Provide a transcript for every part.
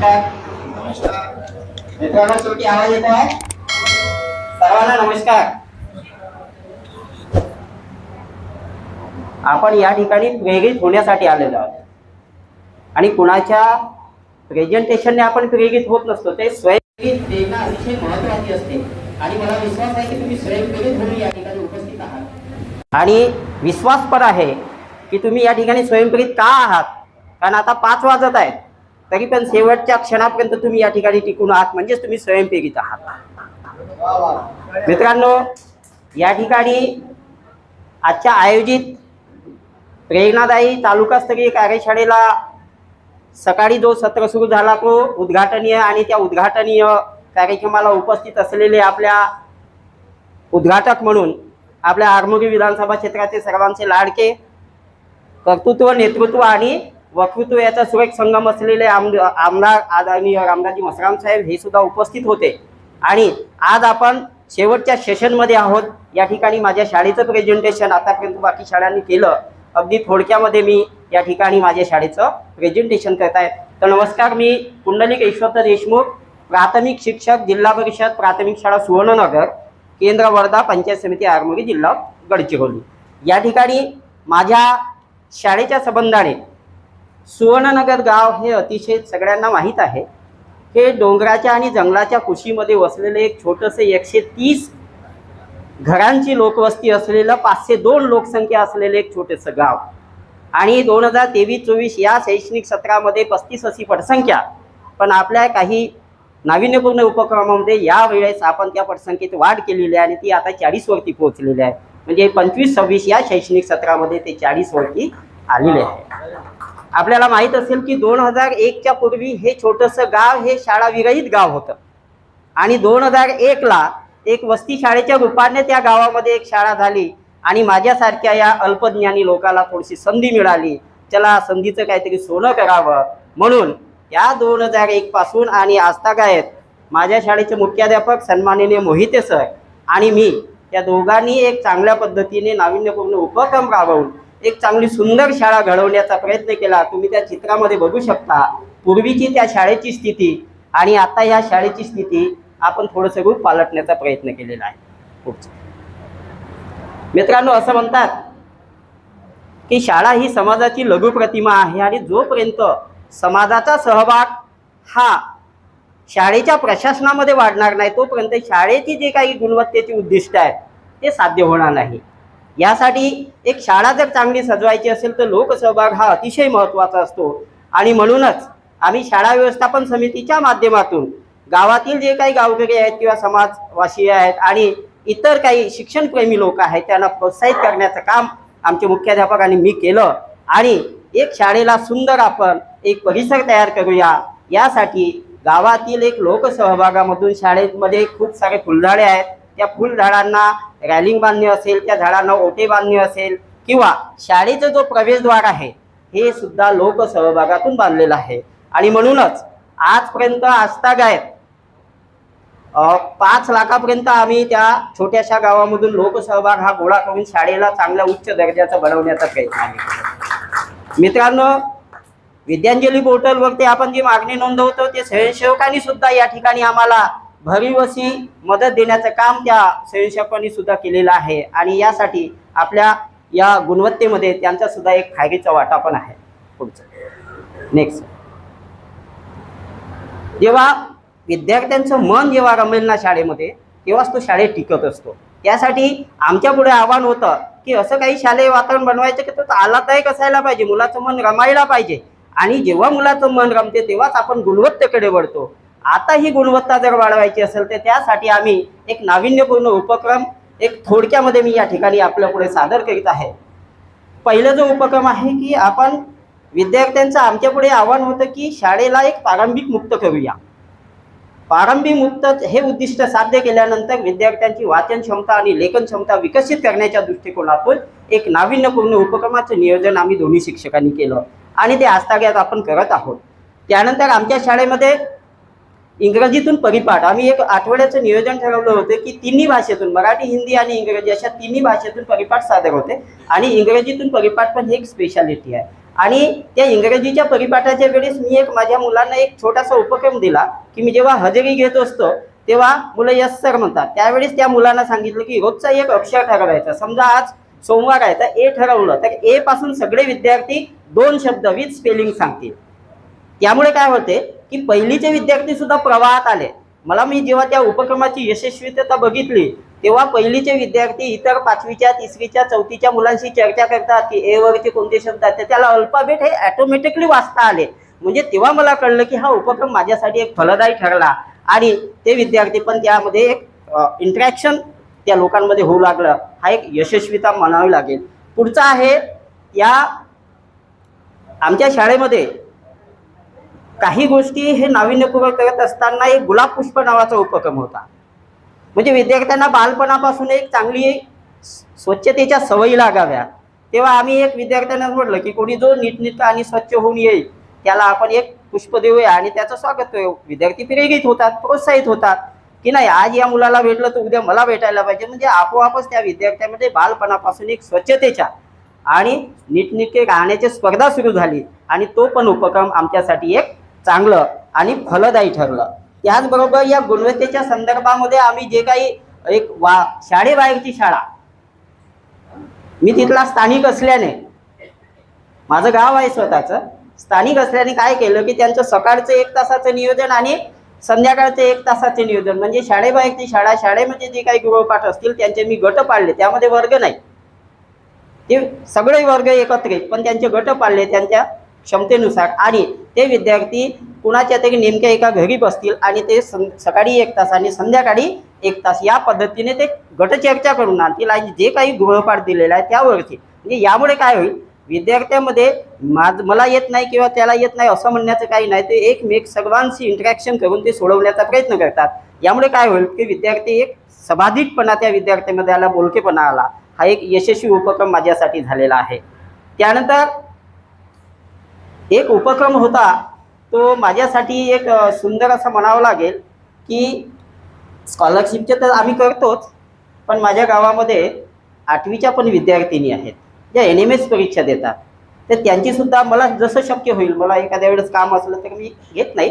नमस्कार. मित्रांनो शेवटी आवाज येत आहे सर्वांना नमस्कार आपण या ठिकाणी प्रेरित होण्यासाठी आलेलो आहोत. आणि कुणाच्या प्रेझेंटेशनने आपण प्रेरित होत नसतो ते स्वयंप्रेरित प्रेरणा अतिशय महत्वाची असते. आणि मला विश्वास आहे की तुम्ही स्वयंप्रेरित होऊन या ठिकाणी उपस्थित आहात. आणि विश्वास पण आहे की तुम्ही या ठिकाणी स्वयंप्रेरित का आहात? कारण आता पाच वाजत आहेत. तरी पण शेवटच्या क्षणापर्यंत तुम्ही या ठिकाणी टिकून आहात म्हणजेच तुम्ही स्वयंप्रेरित आहात. मित्रांनो या ठिकाणी आजच्या आयोजित प्रेरणादायी तालुकास्तरीय कार्यशाळेला सकाळी जो सत्र सुरू झाला तो उद्घाटनीय आणि त्या उद्घाटनीय कार्यक्रमाला उपस्थित असलेले आपल्या उद्घाटक म्हणून आपल्या आरमोरी विधानसभा क्षेत्राचे सर्वांचे लाडके कर्तृत्व नेतृत्व आणि वक्तृत्व याचा सुरेख संगम असलेले आमद आमदार आदरणीय रामदाजी मसराम साहेब हे सुद्धा उपस्थित होते. आणि आज आपण शेवटच्या सेशनमध्ये आहोत. या ठिकाणी माझ्या शाळेचं प्रेझेंटेशन आतापर्यंत बाकी शाळांनी केलं. अगदी थोडक्यामध्ये मी या ठिकाणी माझ्या शाळेचं प्रेझेंटेशन करत आहे तर नमस्कार मी पुंडलिक ईश्वर देशमुख प्राथमिक शिक्षक जिल्हा परिषद प्राथमिक शाळा सुवर्णनगर केंद्र वर्धा पंचायत समिती आरमोरी जिल्हा गडचिरोली. या ठिकाणी माझ्या शाळेच्या संबंधाने सुवर्णनगर गाव हे अतिशय सगळ्यांना माहीत आहे. हे डोंगराच्या आणि जंगलाच्या कुशीमध्ये वसलेले एक छोटंसं एकशे तीस घरांची लोकवस्ती असलेलं पाचशे दोन लोकसंख्या असलेलं एक छोटंसं गाव. आणि दोन हजार तेवीस चोवीस या शैक्षणिक सत्रामध्ये पस्तीस अशी पटसंख्या पण आपल्या काही नाविन्यपूर्ण उपक्रमामध्ये यावेळेस आपण त्या पटसंख्येत वाढ केलेली आहे आणि ती आता चाळीसवरती पोहोचलेली आहे. म्हणजे पंचवीस सव्वीस या शैक्षणिक सत्रामध्ये ते चाळीसवरती आलेले आहे. आपल्याला माहीत असेल की दोन हजार एकच्या पूर्वी हे छोटंसं गाव हे शाळाविरहित गाव होतं. आणि दोन हजार एकला एक वस्ती शाळेच्या रूपाने त्या गावामध्ये एक शाळा झाली आणि माझ्यासारख्या या अल्पज्ञानी लोकाला थोडीशी संधी मिळाली. चला संधीचं काहीतरी सोनं करावं. म्हणून या दोन हजार एक पासून आणि आजतागायत माझ्या शाळेचे मुख्याध्यापक सन्माननीय मोहिते सर आणि मी या दोघांनी एक चांगल्या पद्धतीने नाविन्यपूर्ण उपक्रम राबवून एक चांगली सुंदर शाळा घडवण्याचा प्रयत्न केला. तुम्ही त्या चित्रामध्ये बघू शकता. पूर्वीची त्या शाळेची स्थिती आणि आता या शाळेची स्थिती आपण थोडंसं रूप पालटण्याचा प्रयत्न केलेला आहे. मित्रांनो असं म्हणतात की शाळा ही समाजाची लघु प्रतिमा आहे आणि जोपर्यंत समाजाचा सहभाग हा शाळेच्या प्रशासनामध्ये वाढणार नाही तोपर्यंत शाळेची जे काही गुणवत्तेची उद्दिष्ट आहेत ते साध्य होणार नाही. यासाठी एक शाळा जर चांगली सजवायची असेल तर लोकसहभाग हा अतिशय महत्त्वाचा असतो. आणि म्हणूनच आम्ही शाळा व्यवस्थापन समितीच्या माध्यमातून गावातील जे काही गावकरी आहेत किंवा समाजवासी आहेत आणि इतर काही शिक्षणप्रेमी लोक आहेत त्यांना प्रोत्साहित करण्याचं काम आमचे मुख्याध्यापकांनी मी केलं. आणि एक शाळेला सुंदर आपण एक परिसर तयार करूया. यासाठी गावातील एक लोकसहभागामधून शाळेमध्ये खूप सारे फुलझाडे आहेत. त्या फुलझाडांना रॅलिंग बांधणे असेल त्या झाडांना ओटे बांधणे असेल किंवा शाळेचा जो प्रवेशद्वार आहे हे सुद्धा लोकसहभागातून बांधलेलं आहे. आणि म्हणूनच आजपर्यंत आजतागायत पाच लाखापर्यंत आम्ही त्या छोट्याशा गावामधून लोकसहभाग हा गोळा करून शाळेला चांगल्या उच्च दर्जाचा बनवण्याचा प्रयत्न आहे. मित्रांनो विद्यांजली पोर्टलवरती आपण जी मागणी नोंदवतो ते स्वयंसेवकांनी सुद्धा या ठिकाणी आम्हाला भरीवशी मदत देण्याचं काम त्या स्वयंसेवकांनी सुद्धा केलेलं आहे. आणि यासाठी आपल्या या गुणवत्तेमध्ये त्यांचा सुद्धा एक फायदेचा वाटा पण आहे. पुढचं. नेक्स्ट जेव्हा विद्यार्थ्यांचं मन जेव्हा रमेल ना शाळेमध्ये तेव्हाच तो शाळेत टिकत असतो. त्यासाठी आमच्या पुढे आव्हान होतं की असं काही शालेय वातावरण बनवायचं की तो आलादायक असायला पाहिजे मुलाचं मन रमायला पाहिजे. आणि जेव्हा मुलाचं मन रमते तेव्हाच आपण गुणवत्तेकडे वळतो. आता ही गुणवत्ता जर वाढवायची असेल तर त्यासाठी आम्ही एक नाविन्यपूर्ण उपक्रम एक थोडक्यामध्ये मी या ठिकाणी आपल्या पुढे सादर करीत आहे. पहिलं जो उपक्रम आहे की आपण विद्यार्थ्यांचं आमच्या पुढे आव्हान होतं की शाळेला एक प्रारंभिक मुक्त करूया. प्रारंभिक मुक्त हे उद्दिष्ट साध्य केल्यानंतर विद्यार्थ्यांची वाचन क्षमता आणि लेखन क्षमता विकसित करण्याच्या दृष्टिकोनातून एक नाविन्यपूर्ण उपक्रमाचं नियोजन आम्ही दोन्ही शिक्षकांनी केलं आणि ते आजताग्यात आपण करत आहोत. त्यानंतर आमच्या शाळेमध्ये इंग्रजीतून परिपाठ. आम्ही एक आठवड्याचं नियोजन ठरवलं होतं की तिन्ही भाषेतून मराठी हिंदी आणि इंग्रजी अशा तिन्ही भाषेतून परिपाठ सादर होते. आणि इंग्रजीतून परिपाठ पण ही एक स्पेशालिटी आहे. आणि त्या इंग्रजीच्या परिपाठाच्या वेळेस मी एक माझ्या मुलांना एक छोटासा उपक्रम दिला की मी जेव्हा हजेरी घेत असतो तेव्हा मुलं यस सर म्हणतात. त्यावेळेस त्या मुलांना सांगितलं की रोजचा एक अक्षर ठरवायचा. समजा आज सोमवार आहे तर ए ठरवलं. तर ए पासून सगळे विद्यार्थी दोन शब्द विथ स्पेलिंग सांगतील. त्यामुळे काय होते की पहिलीचे विद्यार्थी सुद्धा प्रवाहात आले. मला मी जेव्हा त्या उपक्रमाची यशस्वीता बघितली तेव्हा पहिलीचे विद्यार्थी इतर पाचवीच्या तिसरीच्या चौथीच्या मुलांशी चर्चा करतात की ए वरचे कोणते शब्द आहेत त्याला अल्फाबेट हे ऑटोमॅटिकली वाचता आले. म्हणजे तेव्हा मला कळलं की हा उपक्रम माझ्यासाठी एक फलदायी ठरला आणि ते विद्यार्थी पण त्यामध्ये एक इंटरॅक्शन त्या लोकांमध्ये होऊ लागलं. हा एक यशस्वीता म्हणावी लागेल. पुढचा आहे या आमच्या शाळेमध्ये काही गोष्टी हे नाविन्यपूर्वक करत असताना एक गुलाब पुष्प नावाचा उपक्रम होता. म्हणजे विद्यार्थ्यांना बालपणापासून एक चांगली स्वच्छतेच्या सवयी लागाव्या. तेव्हा आम्ही एक विद्यार्थ्यांना म्हटलं की कोणी जो नीटनीटका आणि स्वच्छ होऊन येईल त्याला आपण एक पुष्प देऊया आणि त्याचं स्वागत करू. विद्यार्थी प्रेरित होतात प्रोत्साहित होतात की नाही आज या मुलाला भेटलं तर उद्या मला भेटायला पाहिजे. म्हणजे आपोआपच त्या विद्यार्थ्यामध्ये बालपणापासून एक स्वच्छतेच्या आणि नीटनिटके राहण्याची स्पर्धा सुरू झाली आणि तो पण उपक्रम आमच्यासाठी एक चांगलं आणि फलदायी ठरलं. त्याचबरोबर या गुणवत्तेच्या संदर्भामध्ये आम्ही जे काही एक वा शाळेबाहेरची शाळा मी तिथला स्थानिक असल्याने माझं गाव आहे स्वतःचं स्थानिक असल्याने काय केलं की त्यांचं सकाळचं एक तासाचं नियोजन आणि संध्याकाळचं एक तासाचे नियोजन. म्हणजे शाळेबाहेरची शाळा शाळेमध्ये जे काही गृहपाठ असतील त्यांचे मी गट पाडले त्यामध्ये वर्ग नाही. ते सगळे वर्ग एकत्रित पण त्यांचे गट पाडले त्यांच्या क्षमतेनुसार. आणि ते विद्यार्थी कुणाच्या तरी नेमक्या एका घरी बसतील आणि ते सं सकाळी एक तास आणि संध्याकाळी एक तास या पद्धतीने ते गटचर्चा करून आणतील आणि जे काही गृहपाठ दिलेला आहे त्यावरती. म्हणजे यामुळे काय होईल? विद्यार्थ्यामध्ये माझ मला येत नाही किंवा त्याला येत नाही असं म्हणण्याचं काही नाही. ते एकमेक सर्वांशी इंटरॅक्शन करून ते सोडवण्याचा प्रयत्न करतात. यामुळे काय होईल की विद्यार्थी एक समाधिकपणा त्या विद्यार्थ्यामध्ये आला बोलकेपणा आला. हा एक यशस्वी उपक्रम माझ्यासाठी झालेला आहे. त्यानंतर एक उपक्रम होता. तो माझ्यासाठी एक सुंदर असं म्हणावं लागेल की स्कॉलरशिपचे तर आम्ही करतोच पण माझ्या गावामध्ये आठवीच्या पण विद्यार्थिनी आहेत. ज्या एन एम एस परीक्षा देतात. तर त्यांचीसुद्धा मला जसं शक्य होईल मला एखाद्या वेळेस काम असलं तर मी घेत नाही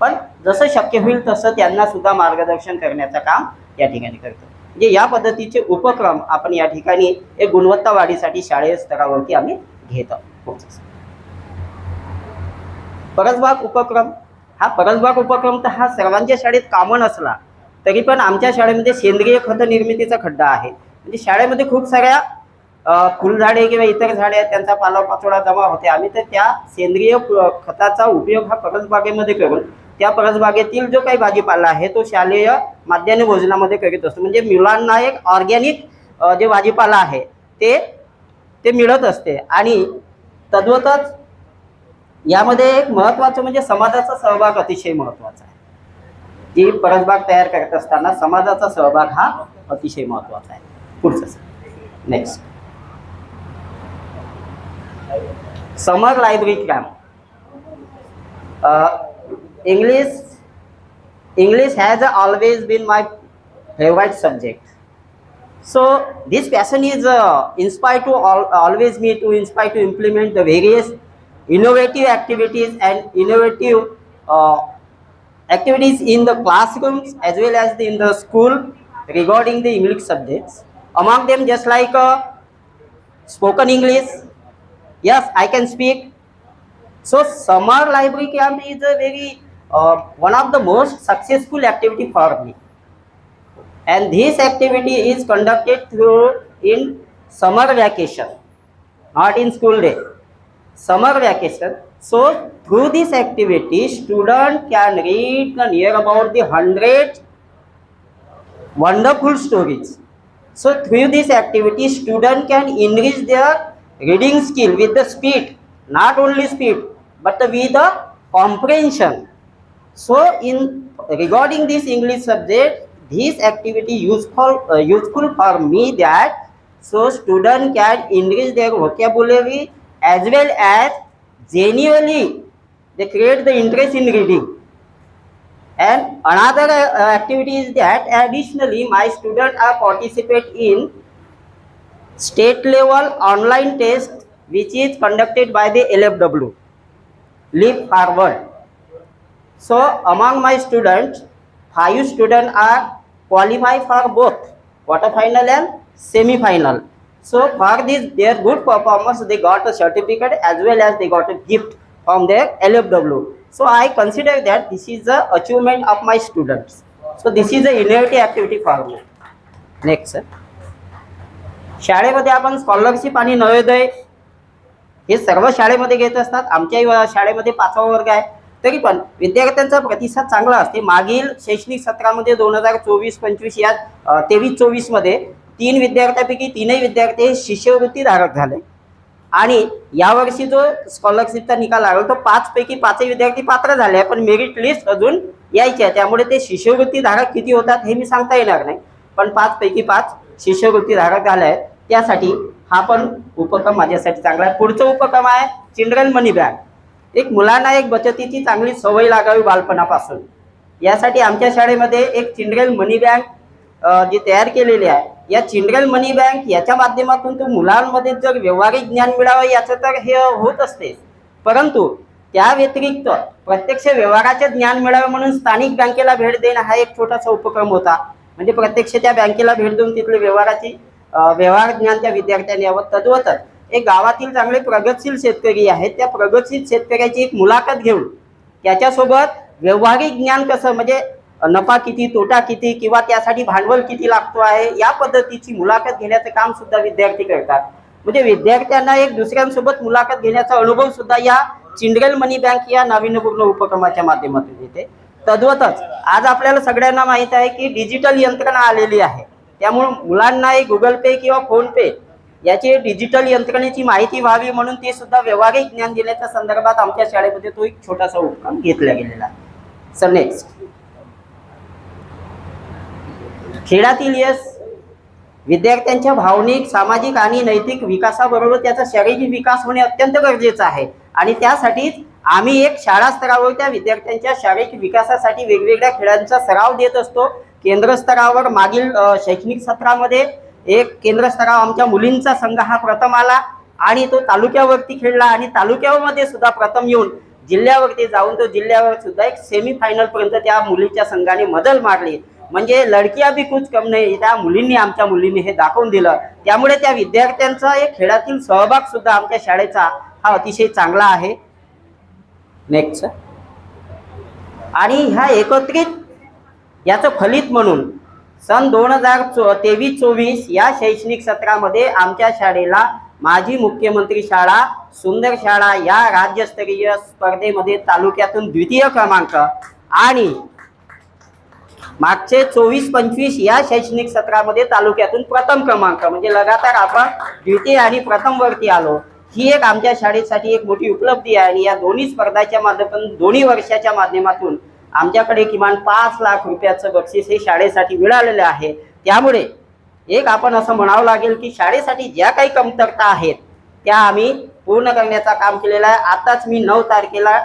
पण जसं शक्य होईल तसं त्यांनासुद्धा मार्गदर्शन करण्याचं काम या ठिकाणी करतो. म्हणजे या पद्धतीचे उपक्रम आपण या ठिकाणी एक गुणवत्ता वाढीसाठी शाळेय स्तरावरती आम्ही घेत आहोत. परसबाग उपक्रम. हा परसबाग उपक्रम तर हा सर्वांच्या शाळेत कॉमन असला तरी पण आमच्या शाळेमध्ये सेंद्रिय खत निर्मितीचा खड्डा आहे. म्हणजे शाळेमध्ये खूप साऱ्या फुलझाडे किंवा इतर झाडे आहेत त्यांचा पालापाचोळा जमा होते. आम्ही तर त्या सेंद्रिय खताचा उपयोग हा परसबागेमध्ये करून त्या परसबागेतील जो काही भाजीपाला आहे तो शालेय माध्यान्ह भोजनामध्ये करीत असतो. म्हणजे मुलांना एक ऑर्गॅनिक जे भाजीपाला आहे ते ते मिळत असते. आणि तद्वतच यामध्ये एक महत्त्वाचं म्हणजे समाजाचा सहभाग अतिशय महत्त्वाचा आहे. जी परसबाग तयार करत असताना समाजाचा सहभाग हा अतिशय महत्त्वाचा आहे. पुढचं next summer library camp English English has always been my favourite subject So this passion is uh, inspired to al always me to inspire to implement the various innovative activities and innovative uh, activities in the classrooms as well as in the school regarding the English subjects. Among them, just like uh, spoken English, yes, I can speak. So summer library camp is a very uh, one of the most successful activity for me and this activity is conducted through in summer vacation not in school day summer vacation. So through this activity student can read and hear about the 100 wonderful stories. So through this activity student can enrich their reading skill with the speed. Not only speed but with the comprehension. So in regarding this english subject this activity useful uh, useful for me that so student can enrich their vocabulary as well as genuinely they create the interest in reading and another uh, activity is that additionally my students are participate in state level online test which is conducted by the LFW, Leap Forward. So among my students, five students are qualified for both quarter-final and semi-final. So for this, their good performance, they got a certificate as well as they got a gift from their LFW. So I consider that this is the achievement of my students. So this is a innovative activity for me. Next, sir. शाळेमध्ये आपण scholarship आणि नवोदय हे सर्व शाळेमध्ये घेत असतात आमच्याही शाळेमध्ये पाचवा वर्ग आहे तरी पण विद्यार्थ्यांचा प्रतिसाद चांगला असते मागील शैक्षणिक सत्रामध्ये दोन हजार चोवीस पंचवीस या तेवीस चोवीसमध्ये तीन विद्यार्थ्यापैकी तीनही विद्यार्थी हे शिष्यवृत्तीधारक झाले. आणि यावर्षी जो स्कॉलरशिपचा निकाल लागला तो पाचपैकी पाचही विद्यार्थी पात्र झाले आहे पण मेरिट लिस्ट अजून यायची आहे. त्यामुळे ते शिष्यवृत्तीधारक किती होतात हे मी सांगता येणार नाही. पण पाचपैकी पाच शिष्यवृत्तीधारक झाले आहेत. त्यासाठी हा पण उपक्रम माझ्यासाठी चांगला आहे. पुढचा उपक्रम आहे चिल्ड्रन मनी बँक. एक मुलांना एक बचतीची चांगली सवय लागावी बालपणापासून. यासाठी आमच्या शाळेमध्ये एक चिल्ड्रन मनी बँक जी तयार केलेली आहे. या चिल्ड्रन मनी बँक याच्या माध्यमातून तो मुलांमध्ये जर व्यवहारिक ज्ञान मिळावं याचं तर हे होत असते. परंतु त्या व्यतिरिक्त प्रत्यक्ष व्यवहाराचे ज्ञान मिळावे म्हणून स्थानिक बँकेला भेट देणं हा एक छोटासा उपक्रम होता. म्हणजे प्रत्यक्ष त्या बँकेला भेट देऊन तिथले व्यवहाराची व्यवहार ज्ञान त्या विद्यार्थ्यांनी यावं. तद्वतच एक गावातील चांगले प्रगतशील शेतकरी आहेत. त्या प्रगतशील शेतकऱ्याची एक मुलाखत घेऊन त्याच्यासोबत व्यवहारिक ज्ञान कसं म्हणजे नफा किती तोटा किती किंवा त्यासाठी भांडवल किती लागतो आहे या पद्धतीची मुलाखत घेण्याचं काम सुद्धा विद्यार्थी करतात. म्हणजे विद्यार्थ्यांना एक दुसऱ्यांसोबत मुलाखत घेण्याचा अनुभव सुद्धा या चिल्ड्रन मनी बँक या नाविन्यपूर्ण उपक्रमाच्या माध्यमातून येते. तद्वतच आज आपल्याला सगळ्यांना माहीत आहे की डिजिटल यंत्रणा आलेली आहे. त्यामुळे मुलांनाही गुगल पे किंवा फोनपे याची डिजिटल यंत्रणेची माहिती व्हावी म्हणून ते सुद्धा व्यावहारिक ज्ञान देण्याच्या संदर्भात आमच्या शाळेमध्ये तो एक छोटासा उपक्रम घेतला गेलेला आहे. सर नेक्स्ट खेळातील यश विद्यार्थ्यांच्या भावनिक सामाजिक आणि नैतिक विकासाबरोबर त्याचा शारीरिक विकास होणे अत्यंत गरजेचं आहे. आणि त्यासाठीच आम्ही एक शाळा स्तरावर त्या विद्यार्थ्यांच्या शारीरिक विकासासाठी वेगवेगळ्या खेळांचा सराव देत असतो. केंद्र स्तरावर मागील शैक्षणिक सत्रामध्ये एक केंद्र स्तराव आमच्या मुलींचा संघ हा प्रथम आला आणि तो तालुक्यावरती खेळला आणि तालुक्यामध्ये सुद्धा प्रथम येऊन जिल्ह्यावरती जाऊन तो जिल्ह्यावर सुद्धा एक सेमीफायनलपर्यंत पर्यंत त्या मुलीच्या संघाने मदल मारली. म्हणजे लडकिया अभी कुछ कम नाही. त्या मुलींनी आमच्या मुलींनी हे दाखवून दिलं. त्यामुळे त्या विद्यार्थ्यांचा एक खेळातील सहभाग सुद्धा आमच्या शाळेचा हा अतिशय चांगला आहे. नेक्स्ट आणि ह्या एकत्रित याचं फलित म्हणून सन दोन हजार चो तेवीस चोवीस या शैक्षणिक सत्रामध्ये आमच्या शाळेला माजी मुख्यमंत्री शाळा सुंदर शाळा या राज्यस्तरीय स्पर्धेमध्ये तालुक्यातून द्वितीय क्रमांक आणि मागचे चोवीस पंचवीस या शैक्षणिक सत्रामध्ये तालुक्यातून प्रथम क्रमांक म्हणजे लगातार आपण द्वितीय आणि प्रथम वरती आलो. ही एक आमच्या शाळेसाठी एक मोठी उपलब्धी आहे आणि या दोन्ही स्पर्धाच्या माध्यमातून दोन्ही वर्षाच्या माध्यमातून आमच्याकडे किमान पाच लाख रुपयाचं बक्षीस हे शाळेसाठी मिळालेलं आहे. त्यामुळे एक आपण असं म्हणावं लागेल की शाळेसाठी ज्या काही कमतरता आहेत त्या आम्ही पूर्ण करण्याचा काम केलेलं आहे. आताच मी नऊ तारखेला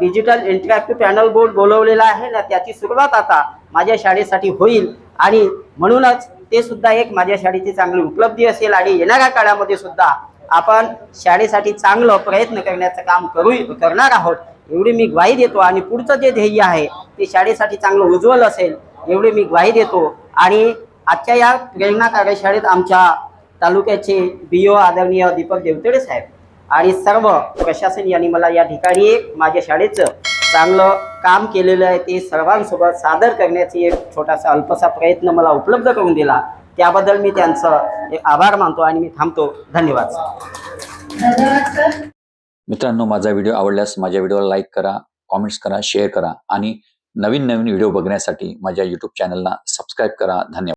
डिजिटल इंटरॅक्टिव्ह पॅनल बोर्ड बोलवलेला आहे. ना त्याची सुरुवात आता माझ्या शाळेसाठी होईल. आणि म्हणूनच ते सुद्धा एक माझ्या शाळेची चांगली उपलब्धी असेल आणि येणाऱ्या काळामध्ये सुद्धा आपण शाळेसाठी चांगलं प्रयत्न करण्याचं काम करू करणार आहोत. एवढी मी ग्वाही देतो आणि पुढचं जे ध्येय आहे ते शाळेसाठी चांगलं उज्ज्वल असेल एवढी मी ग्वाही देतो. आणि आजच्या या प्रेरणा कार्यशाळेत आमच्या तालुक्याचे बी ओ आदरणीय दीपक देवतडे साहेब आणि सर्व प्रशासन यांनी मला या ठिकाणी एक माझ्या शाळेचं चांगलं काम केलेलं आहे ते सर्वांसोबत सादर करण्याची एक छोटासा अल्पसा प्रयत्न मला उपलब्ध करून दिला. त्याबद्दल मी त्यांचं एक आभार मानतो आणि मी थांबतो. धन्यवाद. सर मित्रांनो माझा व्हिडिओ आवडल्यास माझ्या व्हिडिओला लाईक करा कॉमेंट्स करा शेअर करा आणि नवीन नवीन व्हिडिओ बघण्यासाठी माझ्या यूट्यूब चॅनलला सबस्क्राईब करा. धन्यवाद.